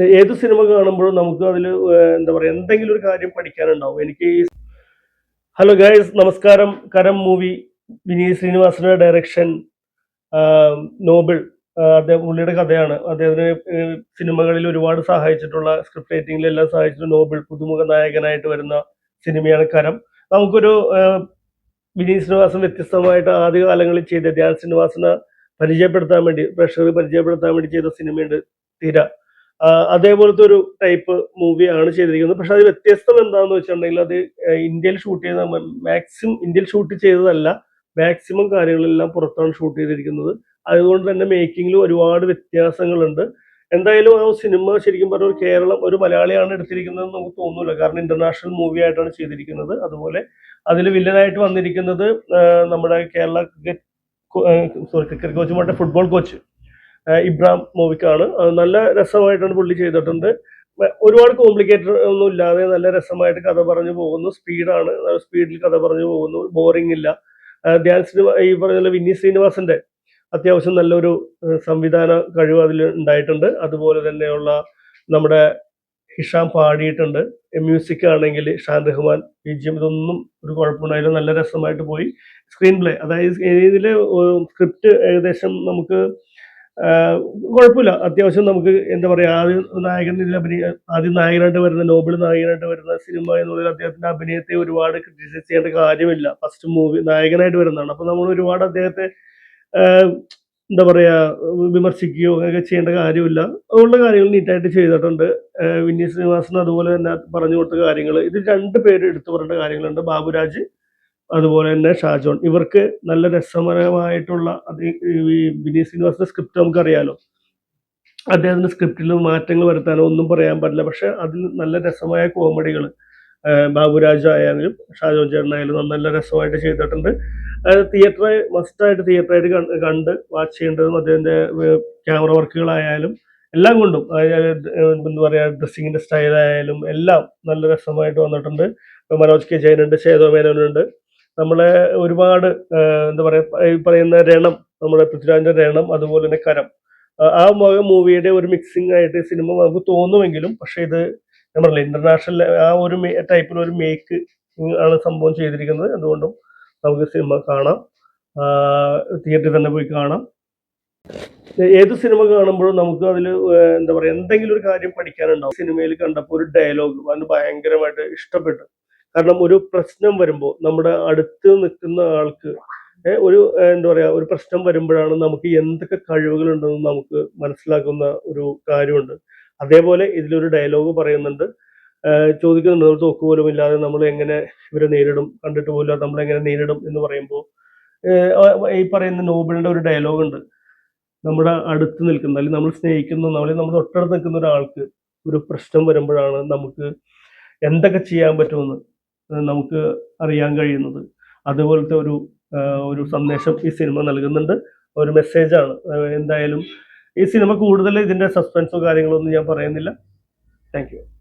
ഏത് സിനിമ കാണുമ്പോഴും നമുക്ക് അതിൽ എന്താ പറയുക എന്തെങ്കിലും ഒരു കാര്യം പഠിക്കാനുണ്ടാവും. എനിക്ക് ഹലോ ഗൈസ് നമസ്കാരം. കരം മൂവി വിനീത് ശ്രീനിവാസന്റെ ഡയറക്ഷൻ നോബിൾ അദ്ദേഹം പുള്ളിയുടെ കഥയാണ്. അദ്ദേഹത്തിന് സിനിമകളിൽ ഒരുപാട് സഹായിച്ചിട്ടുള്ള സ്ക്രിപ്റ്റ് റൈറ്റിംഗിലെല്ലാം സഹായിച്ചിട്ടുള്ള നോബിൾ പുതുമുഖ നായകനായിട്ട് വരുന്ന സിനിമയാണ് കരം. നമുക്കൊരു വിനീത് ശ്രീനിവാസൻ വ്യത്യസ്തമായിട്ട് ആദ്യ കാലങ്ങളിൽ ചെയ്ത ധ്യാൻ ശ്രീനിവാസനെ പരിചയപ്പെടുത്താൻ വേണ്ടി പ്രേക്ഷകർ പരിചയപ്പെടുത്താൻ വേണ്ടി ചെയ്ത സിനിമയുണ്ട് തിര. അതേപോലത്തെ ഒരു ടൈപ്പ് മൂവിയാണ് ചെയ്തിരിക്കുന്നത്. പക്ഷെ അത് വ്യത്യസ്തം എന്താണെന്ന് വെച്ചിട്ടുണ്ടെങ്കിൽ അത് ഇന്ത്യയിൽ ഷൂട്ട് ചെയ്ത മാക്സിമം ഇന്ത്യയിൽ ഷൂട്ട് ചെയ്തതല്ല മാക്സിമം കാര്യങ്ങളെല്ലാം പുറത്താണ് ഷൂട്ട് ചെയ്തിരിക്കുന്നത്. അതുകൊണ്ട് തന്നെ മേക്കിങ്ങിൽ ഒരുപാട് വ്യത്യാസങ്ങളുണ്ട്. എന്തായാലും ആ സിനിമ ശരിക്കും പറഞ്ഞ ഒരു കേരളം ഒരു മലയാളിയാണ് എടുത്തിരിക്കുന്നത് നമുക്ക് തോന്നൂല. കാരണം ഇന്റർനാഷണൽ മൂവി ആയിട്ടാണ് ചെയ്തിരിക്കുന്നത്. അതുപോലെ അതിൽ വില്ലനായിട്ട് വന്നിരിക്കുന്നത് നമ്മുടെ കേരള സോറി ക്രിക്കറ്റ് കോച്ച് മറ്റേ ഫുട്ബോൾ കോച്ച് ഇബ്രാം മോവിക്കാണ് നല്ല രസമായിട്ടാണ് പുള്ളി ചെയ്തിട്ടുണ്ട്. ഒരുപാട് കോംപ്ലിക്കേറ്റഡ് ഒന്നും ഇല്ലാതെ നല്ല രസമായിട്ട് കഥ പറഞ്ഞു പോകുന്നു. സ്പീഡാണ് സ്പീഡിൽ കഥ പറഞ്ഞു പോകുന്നു. ബോറിംഗ് ഇല്ല. ധ്യാൻ ശ്രീനിവ ഈ പറഞ്ഞ വിന്നി ശ്രീനിവാസന്റെ അത്യാവശ്യം നല്ലൊരു സംവിധാന കഴിവ് അതിൽ ഉണ്ടായിട്ടുണ്ട്. അതുപോലെ തന്നെയുള്ള നമ്മുടെ ഹിഷാം പാടിയിട്ടുണ്ട്. മ്യൂസിക് ആണെങ്കിൽ ഷാൻ റഹ്മാൻ ബിജിഎം ഇതൊന്നും ഒരു കുഴപ്പമുണ്ടായില്ല. നല്ല രസമായിട്ട് പോയി. സ്ക്രീൻ പ്ലേ അതായത് ഇതിലെ സ്ക്രിപ്റ്റ് ഏകദേശം നമുക്ക് കുഴപ്പമില്ല. അത്യാവശ്യം നമുക്ക് എന്താ പറയുക ആദ്യം നായകൻ ഇതിൽ അഭിനയ ആദ്യം നായകനായിട്ട് വരുന്ന നോബിൾ നായകനായിട്ട് വരുന്ന സിനിമ എന്നുള്ളത് അദ്ദേഹത്തിന്റെ അഭിനയത്തെ ഒരുപാട് ക്രിറ്റിസൈസ് ചെയ്യേണ്ട കാര്യമില്ല. ഫസ്റ്റ് മൂവി നായകനായിട്ട് വരുന്നതാണ്. അപ്പോൾ നമ്മൾ ഒരുപാട് അദ്ദേഹത്തെ എന്താ പറയുക വിമർശിക്കുകയോ അങ്ങനെയൊക്കെ ചെയ്യേണ്ട കാര്യമില്ല. ഉള്ള കാര്യങ്ങൾ നീറ്റായിട്ട് ചെയ്തിട്ടുണ്ട്. വിനീത് ശ്രീനിവാസൻ അതുപോലെ തന്നെ പറഞ്ഞു കൊടുത്ത കാര്യങ്ങൾ. ഇത് രണ്ട് പേര് എടുത്തു പറഞ്ഞ കാര്യങ്ങളുണ്ട്. ബാബുരാജ് അതുപോലെ തന്നെ ഷാജോൺ ഇവർക്ക് നല്ല രസകരമായിട്ടുള്ള അത് ഈ വിനീത് ശ്രീനിവാസിന്റെ സ്ക്രിപ്റ്റ് നമുക്കറിയാലോ. അദ്ദേഹത്തിന്റെ സ്ക്രിപ്റ്റിൽ മാറ്റങ്ങൾ വരുത്താനോ ഒന്നും പറയാൻ പറ്റില്ല. പക്ഷെ അതിൽ നല്ല രസമായ കോമഡികൾ ബാബുരാജ് ആയാലും ഷാജോൺ ചേട്ടനായാലും നല്ല രസമായിട്ട് ചെയ്തിട്ടുണ്ട്. തിയേറ്റർ മസ്റ്റായിട്ട് തിയേറ്ററായിട്ട് കണ്ട് വാച്ച് ചെയ്യേണ്ടതും അദ്ദേഹത്തിന്റെ ക്യാമറ വർക്കുകളായാലും എല്ലാം കൊണ്ടും എന്താ പറയുക ഡ്രസ്സിങ്ങിന്റെ സ്റ്റൈലായാലും എല്ലാം നല്ല രസമായിട്ട് വന്നിട്ടുണ്ട്. മനോജ് കെ ജയനുണ്ട് ശേതോ മേനോനുണ്ട്. നമ്മളെ ഒരുപാട് എന്താ പറയാ ഈ പറയുന്ന രണം നമ്മുടെ പൃഥ്വിരാജിന്റെ രണം അതുപോലെ തന്നെ കരം. ആ- മൂവിയുടെ ഒരു മിക്സിംഗ് ആയിട്ട് സിനിമ നമുക്ക് തോന്നുമെങ്കിലും പക്ഷേ ഇത് ഞാൻ പറഞ്ഞില്ല ഇന്റർനാഷണൽ ആ ഒരു ടൈപ്പിൽ ഒരു മേക്ക് ആണ് സംഭവം ചെയ്തിരിക്കുന്നത്. അതുകൊണ്ടും നമുക്ക് സിനിമ കാണാം. തിയേറ്ററിൽ തന്നെ പോയി കാണാം. ഏത് സിനിമ കാണുമ്പോഴും നമുക്ക് അതിൽ എന്താ പറയാ എന്തെങ്കിലും ഒരു കാര്യം പഠിക്കാനുണ്ടാവും. സിനിമയിൽ കണ്ടപ്പോൾ ഒരു ഡയലോഗ് അതിന് ഭയങ്കരമായിട്ട് ഇഷ്ടപ്പെട്ടു. കാരണം ഒരു പ്രശ്നം വരുമ്പോൾ നമ്മുടെ അടുത്ത് നിൽക്കുന്ന ആൾക്ക് ഒരു എന്താ പറയുക ഒരു പ്രശ്നം വരുമ്പോഴാണ് നമുക്ക് എന്തൊക്കെ കഴിവുകളുണ്ടെന്ന് നമുക്ക് മനസ്സിലാക്കുന്ന ഒരു കാര്യമുണ്ട്. അതേപോലെ ഇതിലൊരു ഡയലോഗ് പറയുന്നുണ്ട്. ചോദിക്കുന്നുണ്ട് നമ്മൾ തോക്ക് പോലും ഇല്ലാതെ നമ്മൾ എങ്ങനെ ഇവരെ നേരിടും? കണ്ടിട്ട് പോലും നമ്മൾ എങ്ങനെ നേരിടും? എന്ന് പറയുമ്പോൾ ഈ പറയുന്ന നോബിളിന്റെ ഒരു ഡയലോഗ് ഉണ്ട്. നമ്മുടെ അടുത്ത് നിൽക്കുന്ന അല്ലെങ്കിൽ നമ്മൾ സ്നേഹിക്കുന്ന അല്ലെങ്കിൽ നമ്മുടെ തൊട്ടടുത്ത് നിൽക്കുന്ന ഒരാൾക്ക് ഒരു പ്രശ്നം വരുമ്പോഴാണ് നമുക്ക് എന്തൊക്കെ ചെയ്യാൻ പറ്റുമെന്ന് നമുക്ക് അറിയാൻ കഴിയുന്നത്. അതുപോലത്തെ ഒരു ഒരു സന്ദേശം ഈ സിനിമ നൽകുന്നുണ്ട്. ഒരു മെസ്സേജാണ് എന്തായാലും ഈ സിനിമ കൂടുതൽ ഇതിന്റെ സസ്പെൻസോ കാര്യങ്ങളോ ഒന്നും ഞാൻ പറയുന്നില്ല. താങ്ക്